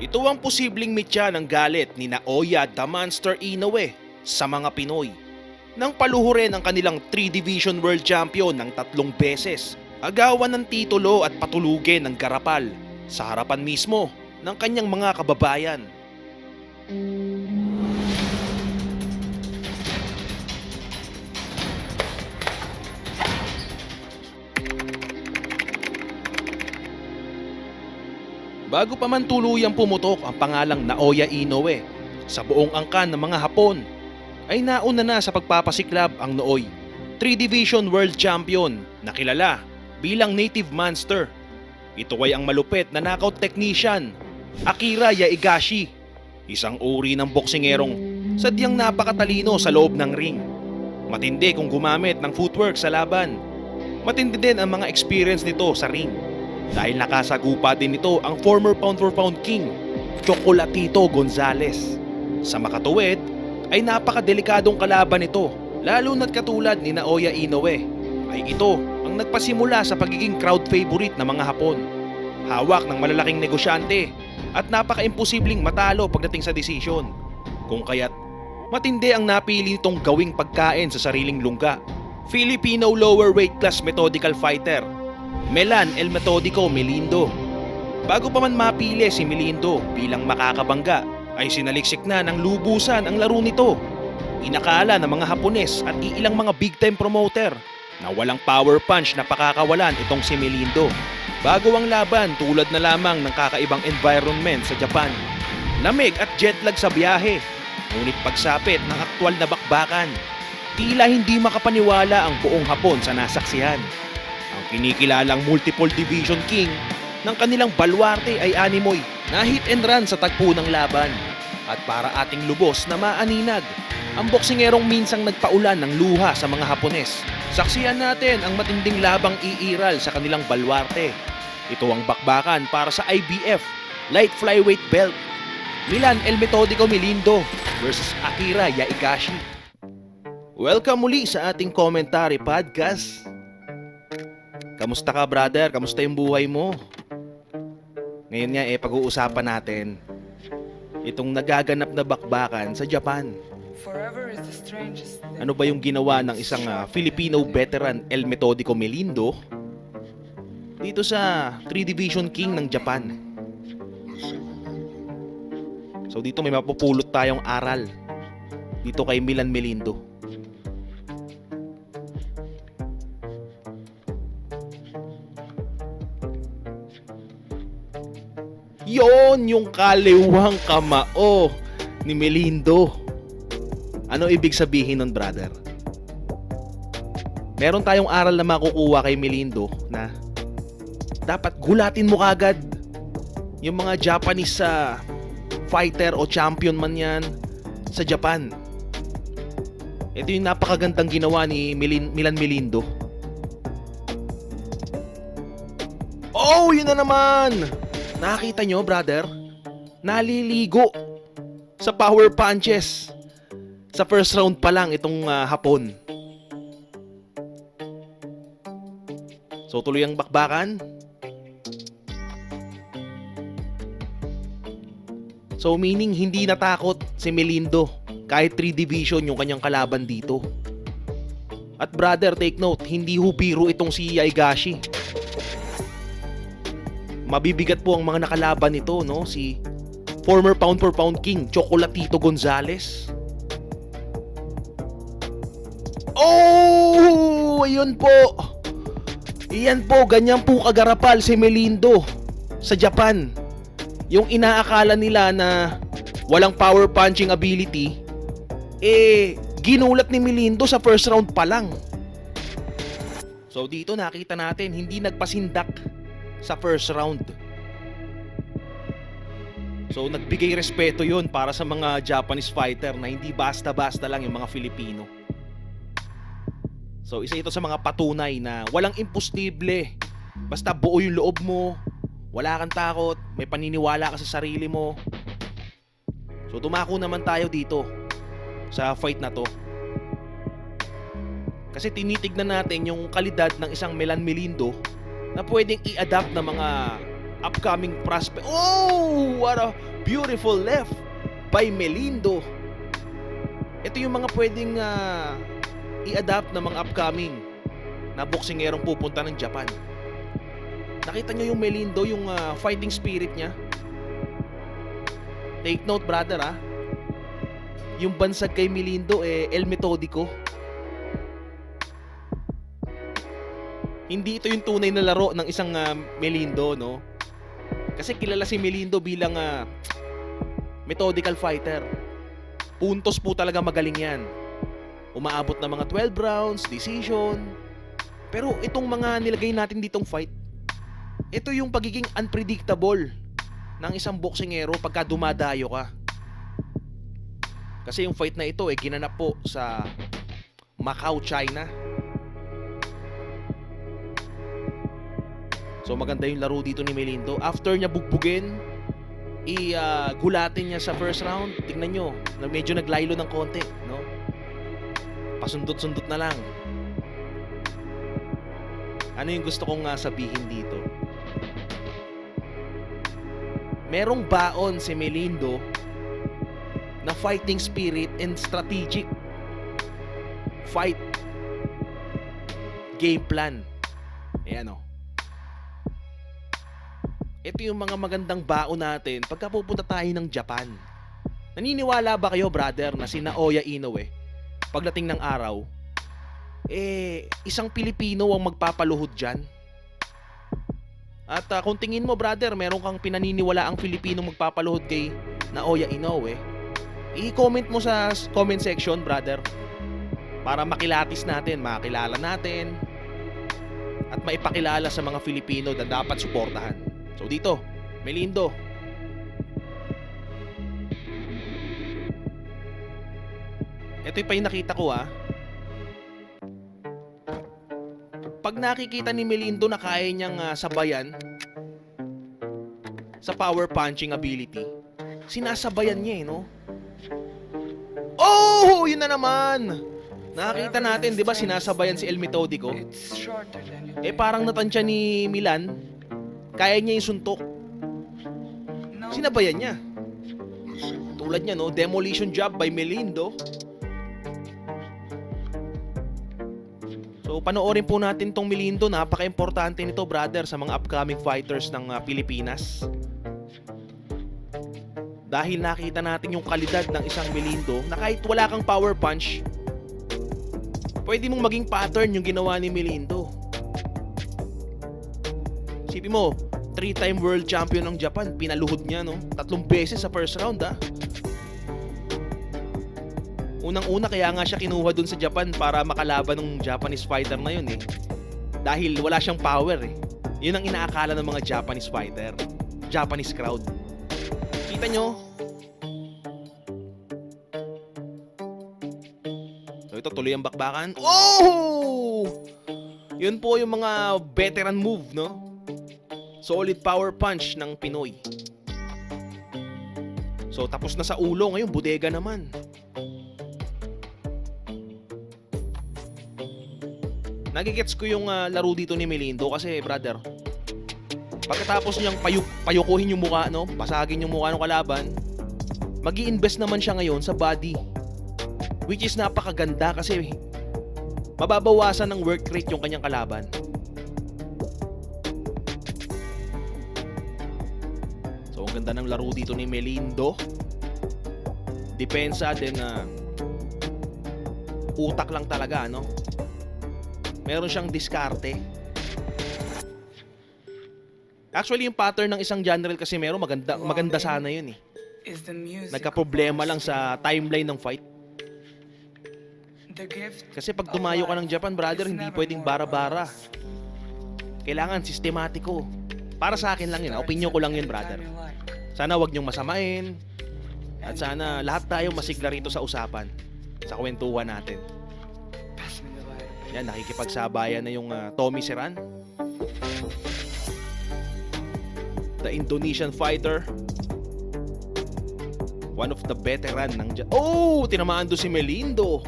Ito ang posibleng mitya ng galit ni Naoya the Monster Inoue sa mga Pinoy. Nang paluhurin ang kanilang 3-division world champion ng tatlong beses, agawan ng titulo at patulugin ng garapal sa harapan mismo ng kanyang mga kababayan. Bago pa man tuluyang pumutok ang pangalang Naoya Inoue sa buong angkan ng mga Hapon, ay nauna na sa pagpapasiklab ang Nooy, 3-Division World Champion na kilala bilang Native Monster. Ito ay ang malupit na knockout technician, Akira Yaigashi, isang uri ng boksingerong sadyang napakatalino sa loob ng ring. Matindi kung gumamit ng footwork sa laban. Matindi din ang mga experience nito sa ring dahil nakasagupa din ito ang former pound for pound king, Chocolatito Gonzales. Sa makatuwid, ay napakadelikadong kalaban ito, lalo na't katulad ni Naoya Inoue, ay ito ang nagpasimula sa pagiging crowd favorite ng mga Hapon. Hawak ng malalaking negosyante at napaka-imposibleng matalo pagdating sa desisyon. Kung kaya't matindi ang napili nitong gawing pagkain sa sariling lungga. Filipino lower weight class methodical fighter Melan El Metodico Melindo. Bago pa man mapili si Melindo bilang makakabangga, ay sinaliksik na ng lubusan ang laro nito. Inakala ng mga Hapones at iilang mga big time promoter na walang power punch na pakakawalan itong si Melindo. Bago ang laban tulad na lamang ng kakaibang environment sa Japan. Lamig at jetlag sa biyahe, ngunit pagsapit ng aktwal na bakbakan, tila hindi makapaniwala ang buong Hapon sa nasaksihan. Ang kinikilalang multiple division king ng kanilang baluarte ay Animoy na hit and run sa tagpo ng laban. At para ating lubos na maaninag, ang boksingerong minsang nagpaulan ng luha sa mga Hapones. Saksiyan natin ang matinding labang iiral sa kanilang baluarte. Ito ang bakbakan para sa IBF Light Flyweight Belt. Milan El Metodico Melindo versus Akira Yaigashi. Welcome muli sa ating commentary podcast. Kamusta ka brother? Kamusta yung buhay mo? Ngayon nga eh pag-uusapan natin itong nagaganap na bakbakan sa Japan. Ano ba yung ginawa ng isang ah, Filipino veteran El Metodico Melindo dito sa 3 Division King ng Japan? So dito may mapupulot tayong aral dito kay Milan Melindo. Yon yung kaliwang kamao ni Melindo. Ano ibig sabihin nun, brother? Meron tayong aral na makukuha kay Melindo na dapat gulatin mo kagad yung mga Japanese sa fighter o champion man yan sa Japan. Ito yung napakagandang ginawa ni Milin, Milan Melindo. Oh, yun na naman! Nakita nyo, brother? Naliligo sa power punches. Sa first round pa lang itong ah, hapon. So tuloy ang bakbakan. So meaning hindi natakot si Melindo kahit 3 division yung kanyang kalaban dito. At brother, take note, hindi ho biro itong si Yaigashi. Mabibigat po ang mga nakalaban nito, no? Si former pound for pound king, Chocolatito Gonzales. Oh! Ayun po. Iyan po, ganyan po kagarapal si Melindo sa Japan. Yung inaakala nila na walang power punching ability, eh, ginulat ni Melindo sa first round pa lang. So dito nakita natin, hindi nagpasindak sa first round. So nagbigay respeto yon para sa mga Japanese fighter na hindi basta-basta lang yung mga Filipino. So isa ito sa mga patunay na walang imposible. Basta buo yung loob mo, wala kang takot, may paniniwala ka sa sarili mo. So dumako naman tayo dito sa fight na to. Kasi tinitignan natin yung kalidad ng isang Melan Melindo na pwedeng i-adapt ng mga upcoming prospect. Oh! What a, Beautiful left by Melindo. Ito yung mga pwedeng ah, i-adapt ng mga upcoming na boksingerong pupunta ng Japan. Nakita nyo yung Melindo, yung ah, fighting spirit niya? Take note brother ah. Yung bansag kay Melindo eh El Metodico. Hindi ito yung tunay na laro ng isang ah, Melindo, no? Kasi kilala si Melindo bilang ah, methodical fighter. Puntos po talaga magaling yan. Umaabot na mga 12 rounds, decision. Pero itong mga nilagay natin ditong fight, ito yung pagiging unpredictable ng isang boksingero pagka dumadayo ka. Kasi yung fight na ito eh ginanap po sa Macau, China. So maganda yung laro dito ni Melindo. After niya bugbugin, i-gulatin niya sa first round. Tingnan nyo, medyo naglaylo ng konti, no? Pasundot-sundot na lang. Ano yung gusto kong ah, sabihin dito? Merong baon si Melindo na fighting spirit and strategic fight game plan. Ayan o. Ito yung mga magandang baon natin pagka pupunta tayo ng Japan. Naniniwala ba kayo, brother, na si Naoya Inoue, pagdating ng araw, eh, isang Pilipino ang magpapaluhod dyan? At ah, kung tingin mo, brother, meron kang pinaniniwala ang Pilipino magpapaluhod kay Naoya Inoue, i-comment mo sa comment section, brother, para makilatis natin, makilala natin, at maipakilala sa mga Filipino na dapat suportahan. So dito, Melindo. Ito pa yung nakita ko ah. Pag nakikita ni Melindo na kaya niyang ah, sabayan sa power punching ability, sinasabayan niya eh, no? Oh! Yun na naman! Nakita natin, di ba, sinasabayan si El Metodico? Eh parang natansya ni Milan, kaya niya yung suntok. Sinabayan niya. Tulad niya, no? Demolition job by Melindo. So, panoorin po natin tong Melindo. Napaka-importante nito, brother, sa mga upcoming fighters ng ah, Pilipinas. Dahil nakita natin yung kalidad ng isang Melindo na kahit wala kang power punch, pwede mong maging pattern yung ginawa ni Melindo. Sipin mo, three-time world champion ng Japan, pinaluhod niya, no? Tatlong beses sa first round, ah. Unang-una, kaya nga siya kinuha dun sa Japan para makalaban ng Japanese fighter na yun, eh. Dahil wala siyang power, eh. Yun ang inaakala ng mga Japanese fighter. Japanese crowd. Kita nyo? So ito, tuloy ang bakbakan. Oh! Yun po yung mga veteran move, no? Solid power punch ng Pinoy. So tapos na sa ulo, ngayon bodega naman. Nagigets ko yung ah, laro dito ni Melindo kasi brother, pagkatapos niyang payuk payukuhin yung mukha, no? Basagin yung mukha ng kalaban, mag invest naman siya ngayon sa body. Which is napakaganda kasi mababawasan ng work rate yung kanyang kalaban. Ang ganda ng laro dito ni Melindo. Depensa din na utak lang talaga, no? Meron siyang diskarte. Actually, yung pattern ng isang general kasi meron maganda maganda sana yun eh. Nagka-problema lang sa timeline ng fight. Kasi pag dumayo ka ng Japan, brother, hindi pwedeng bara-bara. Kailangan sistematiko. Para sa akin lang yun. ah. Opinion ko lang yun, brother. Sana wag niyong masamain. At sana lahat tayo masigla rito sa usapan. Sa kwentuhan natin. Yan, nakikipagsabayan na yung ah, Tommy Seran. The Indonesian fighter. One of the veteran ng... Oh! Tinamaan doon si Melindo.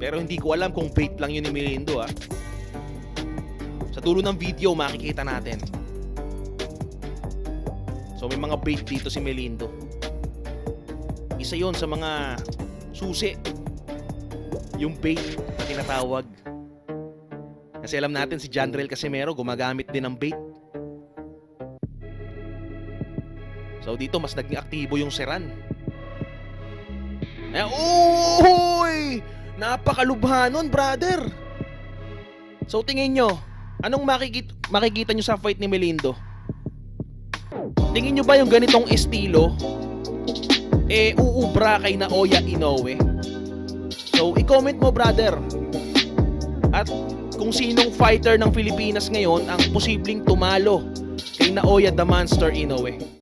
Pero hindi ko alam kung bait lang yun ni Melindo ah. Sa dulo ng video makikita natin. So may mga bait dito si Melindo. Isa yon sa mga susi. Yung bait na tinatawag. Kasi alam natin si Janrel Casimero gumagamit din ng bait. So dito mas naging aktibo yung Seran. Ay, uy! Napakalubha nun, brother! So tingin nyo, anong makikita, makikita nyo sa fight ni Melindo? Tingin nyo ba yung ganitong estilo eh uubra kay Naoya Inoue? So i-comment mo brother. At kung sinong fighter ng Pilipinas ngayon ang posibleng tumalo kay Naoya the Monster Inoue.